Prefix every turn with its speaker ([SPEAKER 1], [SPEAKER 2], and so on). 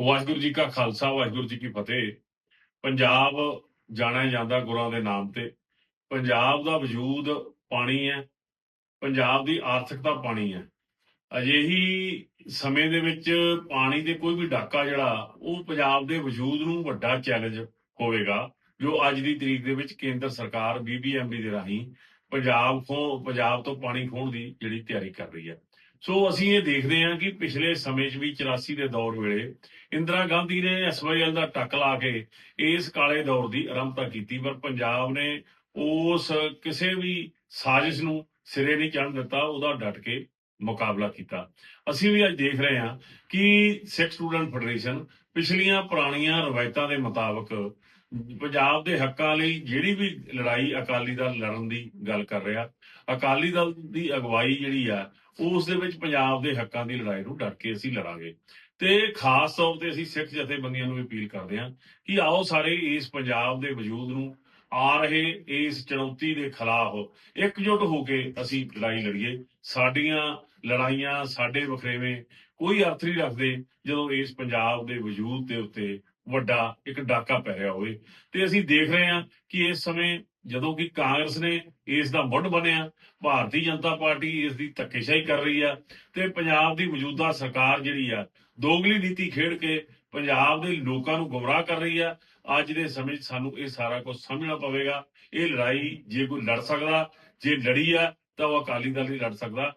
[SPEAKER 1] ਵਾਹਿਗੁਰੂ ਜੀ ਕਾ ਖਾਲਸਾ, ਵਾਹਿਗੁਰੂ ਜੀ ਕੀ ਫਤਿਹ। ਪੰਜਾਬ ਜਾਣਿਆ ਜਾਂਦਾ ਗੁਰਾਂ ਦੇ ਨਾਮ ਤੇ। ਪੰਜਾਬ ਦਾ ਵਜੂਦ ਪਾਣੀ ਹੈ। ਪੰਜਾਬ ਦੀ ਆਰਥਿਕਤਾ ਪਾਣੀ ਹੈ। ਅਜਿਹੀ ਸਮੇਂ ਦੇ ਵਿੱਚ ਪਾਣੀ ਦੇ ਕੋਈ ਵੀ ਡਾਕਾ ਜਿਹੜਾ, ਉਹ ਪੰਜਾਬ ਦੇ ਵਜੂਦ ਨੂੰ ਵੱਡਾ ਚੈਲੰਜ ਹੋਵੇਗਾ, ਜੋ ਅੱਜ ਦੀ ਤਰੀਕ ਦੇ ਵਿੱਚ ਕੇਂਦਰ ਸਰਕਾਰ ਬੀਬੀਐਮਬੀ ਦੇ ਰਾਹੀਂ ਪੰਜਾਬ ਤੋਂ ਪੰਜਾਬ ਤੋਂ ਪਾਣੀ ਖੋਣ ਦੀ ਜਿਹੜੀ ਤਿਆਰੀ ਕਰ ਰਹੀ ਹੈ। ਸੋ ਅਸੀਂ ਇਹ ਦੇਖਦੇ ਹਾਂ ਕਿ ਪਿਛਲੇ ਸਮੇਂ 'ਚ ਵੀ 84 ਦੇ ਦੌਰ ਵੇਲੇ ਇੰਦਰਾ ਗਾਂਧੀ ਨੇ ਐਸਵਾਈਐਲ ਦਾ ਟੱਕ ਲਾ ਕੇ ਇਸ ਕਾਲੇ ਦੌਰ ਦੀ ਆਰੰਭਤਾ ਕੀਤੀ, ਪਰ ਪੰਜਾਬ ਨੇ ਉਸ ਕਿਸੇ ਵੀ ਸਾਜ਼ਿਸ਼ ਨੂੰ ਸਿਰੇ ਨਹੀਂ ਚੜ੍ਹਨ ਦਿੱਤਾ, ਉਹਦਾ ਡਟ ਕੇ ਮੁਕਾਬਲਾ ਕੀਤਾ। ਅਸੀਂ ਵੀ ਅੱਜ ਦੇਖ ਰਹੇ ਹਾਂ ਕਿ ਸਿੱਖ ਸਟੂਡੈਂਟ ਫੈਡਰੇਸ਼ਨ ਪਿਛਲੀਆਂ ਪੁਰਾਣੀਆਂ ਰਵਾਇਤਾਂ ਦੇ ਮੁਤਾਬਕ ਪੰਜਾਬ ਦੇ ਹੱਕਾਂ ਲਈ ਜਿਹੜੀ ਵੀ ਲੜਾਈ ਅਕਾਲੀ ਦਲ ਲੜਨ ਦੀ ਗੱਲ ਕਰ ਰਿਹਾ, ਅਕਾਲੀ ਦਲ ਦੀ ਅਗਵਾਈ ਜਿਹੜੀ ਆ, ਉਸ ਦੇ ਵਿੱਚ ਪੰਜਾਬ ਦੇ ਹੱਕਾਂ ਦੀ ਲੜਾਈ ਨੂੰ ਡਟ ਕੇ ਅਸੀਂ ਲੜਾਂਗੇ। ਤੇ ਖਾਸ ਤੌਰ ਤੇ ਅਸੀਂ ਸਿੱਖ ਜਥੇਬੰਦੀਆਂ ਨੂੰ ਅਪੀਲ ਕਰਦੇ ਹਾਂ ਕਿ ਆਓ ਸਾਰੇ ਇਸ ਪੰਜਾਬ ਦੇ ਵਜੂਦ ਨੂੰ ਆ ਰਹੇ ਇਸ ਚੁਣੌਤੀ ਦੇ ਖਿਲਾਫ ਇਕਜੁੱਟ ਹੋ ਕੇ ਅਸੀਂ ਲੜਾਈ ਲੜੀਏ। ਸਾਡੀਆਂ ਲੜਾਈਆਂ ਸਾਡੇ ਵਖਰੇਵੇਂ ਕੋਈ ਅਰਥ ਨਹੀਂ ਰੱਖਦੇ ਜਦੋਂ ਇਸ ਪੰਜਾਬ ਦੇ ਵਜੂਦ ਦੇ ਉੱਤੇ ਵੱਡਾ ਇੱਕ ਡਾਕਾ ਪੈ ਰਿਹਾ ਹੋਵੇ। ਤੇ ਅਸੀਂ ਦੇਖ ਰਹੇ ਹਾਂ ਕਿ ਇਸ ਸਮੇਂ ਜਦੋਂ ਕਿ ਕਾਂਗਰਸ ਨੇ ਇਸ ਦਾ ਮੁੱਢ ਬਣਿਆ ਭਾਰਤੀ ਜਨਤਾ ਪਾਰਟੀ ਇਸ ਦੀ ਧੱਕੇਸ਼ਾਹੀ ਕਰ ਰਹੀ ਆ ਤੇ ਪੰਜਾਬ ਦੀ ਮੌਜੂਦਾ ਸਰਕਾਰ ਜਿਹੜੀ ਆ, ਦੋਗਲੀ ਨੀਤੀ ਖੇਡ ਕੇ ਪੰਜਾਬ ਦੇ ਲੋਕਾਂ ਨੂੰ ਗੁੰਮਰਾਹ ਕਰ ਰਹੀ ਆ। ਅੱਜ ਦੇ ਸਮੇਂ 'ਚ ਸਾਨੂੰ ਇਹ ਸਾਰਾ ਕੁਝ ਸਮਝਣਾ ਪਵੇਗਾ। ਇਹ ਲੜਾਈ ਜੇ ਕੋਈ ਲੜ ਸਕਦਾ, ਜੇ ਲੜੀ ਆ ਤਾਂ ਉਹ ਅਕਾਲੀ ਦਲ ਹੀ ਲੜ ਸਕਦਾ।